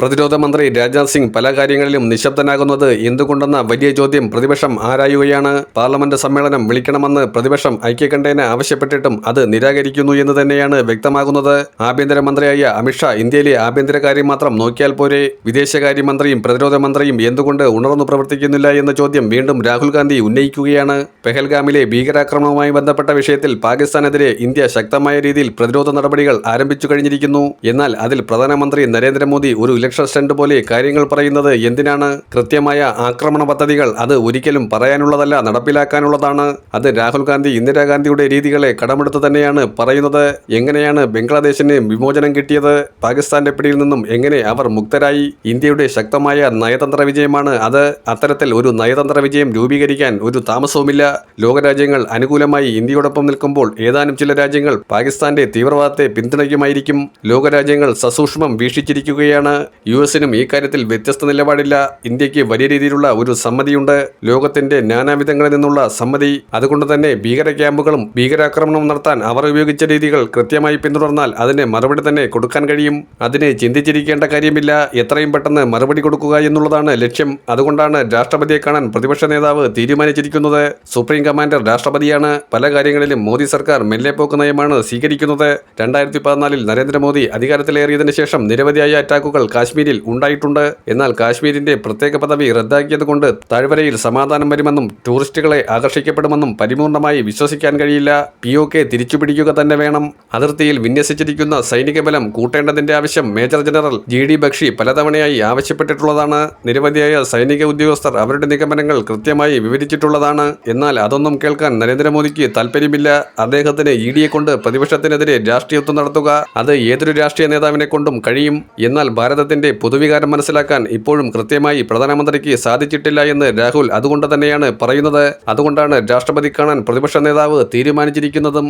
പ്രതിരോധ മന്ത്രി രാജ്നാഥ് സിംഗ് പല കാര്യങ്ങളിലും നിശബ്ദനാകുന്നത് എന്തുകൊണ്ടെന്ന വലിയ ചോദ്യം പ്രതിപക്ഷം ആരായുകയാണ്? പാർലമെന്റ് സമ്മേളനം വിളിക്കണമെന്ന് പ്രതിപക്ഷം ഐക്യകണ്ഠേന ആവശ്യപ്പെട്ടിട്ടും അത് നിരാകരിക്കുന്നു എന്ന് തന്നെയാണ് വ്യക്തമാകുന്നത്. ആഭ്യന്തരമന്ത്രിയായ അമിത്ഷാ ഇന്ത്യയിലെ ആഭ്യന്തരകാര്യം മാത്രം നോക്കിയാൽ പോരെ. വിദേശകാര്യമന്ത്രിയും പ്രതിരോധ മന്ത്രിയും എന്തുകൊണ്ട് ഉണർന്നു പ്രവർത്തിക്കുന്നില്ല എന്ന ചോദ്യം വീണ്ടും രാഹുൽ ഗാന്ധി ഉന്നയിക്കുകയാണ്. പെഹൽഗാമിലെ ഭീകരാക്രമണവുമായി ബന്ധപ്പെട്ട വിഷയത്തിൽ പാകിസ്ഥാനെതിരെ ഇന്ത്യ ശക്തമായ രീതിയിൽ പ്രതിരോധ നടപടികൾ ആരംഭിച്ചു കഴിഞ്ഞിരിക്കുന്നു. എന്നാൽ അതിൽ പ്രധാനമന്ത്രി നരേന്ദ്രമോദി ഒരു ഇലക്ഷൻ സ്റ്റണ്ട് പോലെ കാര്യങ്ങൾ പറയുന്നത് എന്തിനാണ്? കൃത്യമായ ആക്രമണ പദ്ധതികൾ അത് ഒരിക്കലും പറയാനുള്ളതല്ല നടപ്പിലാക്കാനുള്ളതാണ്. അത് രാഹുൽ ഗാന്ധി ഇന്ദിരാഗാന്ധിയുടെ രീതികളെ കടമെടുത്ത് തന്നെയാണ് പറയുന്നത്. എങ്ങനെയാണ് ബംഗ്ലാദേശിന് വിമോചനം കിട്ടിയത്? പാകിസ്ഥാന്റെ പിടിയിൽ നിന്നും എങ്ങനെ അവർ മുക്തരായി? ഇന്ത്യയുടെ ശക്തമായ നയതന്ത്ര വിജയമാണ് അത്. അത്തരത്തിൽ ഒരു നയതന്ത്ര വിജയം രൂപീകരിക്കാൻ ഒരു താമസവുമില്ല. ലോകരാജ്യങ്ങൾ അനുകൂലമായി ഇന്ത്യയോടൊപ്പം നിൽക്കുമ്പോൾ ഏതാനും ചില രാജ്യങ്ങൾ പാകിസ്ഥാന്റെ തീവ്രവാദത്തെ പിന്തുണയ്ക്കുമായിരിക്കും. ലോകരാജ്യങ്ങൾ സസൂക്ഷ്മം വീക്ഷിച്ചിരിക്കുകയാണ്. യു എസിനും ഈ കാര്യത്തിൽ വ്യത്യസ്ത നിലപാടില്ല. ഇന്ത്യയ്ക്ക് വലിയ രീതിയിലുള്ള ഒരു സമ്മതിയുണ്ട്. ലോകത്തിന്റെ നാനാവിധങ്ങളിൽ നിന്നുള്ള സമ്മതി. അതുകൊണ്ട് തന്നെ ഭീകര ക്യാമ്പുകളും ഭീകരാക്രമണവും നടത്താൻ അവർ ഉപയോഗിച്ച രീതികൾ കൃത്യമായി പിന്തുടർന്നാൽ അതിന് മറുപടി തന്നെ കൊടുക്കാൻ കഴിയും. അതിനെ ചിന്തിച്ചിരിക്കേണ്ട കാര്യമില്ല. എത്രയും പെട്ടെന്ന് മറുപടി കൊടുക്കുക എന്നുള്ളതാണ് ലക്ഷ്യം. അതുകൊണ്ടാണ് രാഷ്ട്രപതിയെ കാണാൻ പ്രതിപക്ഷ നേതാവ് തീരുമാനിച്ചിരിക്കുന്നത്. സുപ്രീം കമാൻഡർ രാഷ്ട്രപതിയാണ്. പല കാര്യങ്ങളിലും മോദി സർക്കാർ മെല്ലെപ്പോക്ക് നയമാണ് സ്വീകരിക്കുന്നത്. രണ്ടായിരത്തി പതിനാലിൽ നരേന്ദ്രമോദി അധികാരത്തിലേറിയതിനു ശേഷം നിരവധിയായ അറ്റാക്കുകൾ കാശ്മീരിൽ ഉണ്ടായിട്ടുണ്ട്. എന്നാൽ കാശ്മീരിന്റെ പ്രത്യേക പദവി റദ്ദാക്കിയതുകൊണ്ട് താഴ്വരയിൽ സമാധാനം വരുമെന്നും ടൂറിസ്റ്റുകളെ ആകർഷിക്കപ്പെടുമെന്നും പരിപൂർണമായി വിശ്വസിക്കാൻ കഴിയില്ല. പി ഒ കെ തിരിച്ചുപിടിക്കുക തന്നെ വേണം. അതിർത്തിയിൽ വിന്യസിച്ചിരിക്കുന്ന സൈനിക ബലം കൂട്ടേണ്ടതിന്റെ ആവശ്യം major general G D Bakshi പലതവണയായി ആവശ്യപ്പെട്ടിട്ടുള്ളതാണ്. നിരവധിയായ സൈനിക ഉദ്യോഗസ്ഥർ അവരുടെ നിഗമനങ്ങൾ കൃത്യമായി വിവരിച്ചിട്ടുള്ളതാണ്. എന്നാൽ അതൊന്നും കേൾക്കാൻ നരേന്ദ്രമോദിക്ക് താല്പര്യമില്ല അദ്ദേഹത്തിന് ഇ ഡിയെ കൊണ്ട് പ്രതിപക്ഷത്തിനെതിരെ രാഷ്ട്രീയത്വം നടത്തുക. അത് ഏതൊരു രാഷ്ട്രീയ നേതാവിനെ കൊണ്ടും കഴിയും. എന്നാൽ ഭാരതത്തിന്റെ പൊതുവികാരം മനസ്സിലാക്കാൻ ഇപ്പോഴും കൃത്യമായി പ്രധാനമന്ത്രിക്ക് സാധിച്ചിട്ടില്ല എന്ന് രാഹുൽ അതുകൊണ്ട് തന്നെയാണ് പറയുന്നത്. അതുകൊണ്ടാണ് രാഷ്ട്രപതി കാണാൻ പ്രതിപക്ഷ നേതാവ് തീരുമാനിച്ചിരിക്കുന്നതും.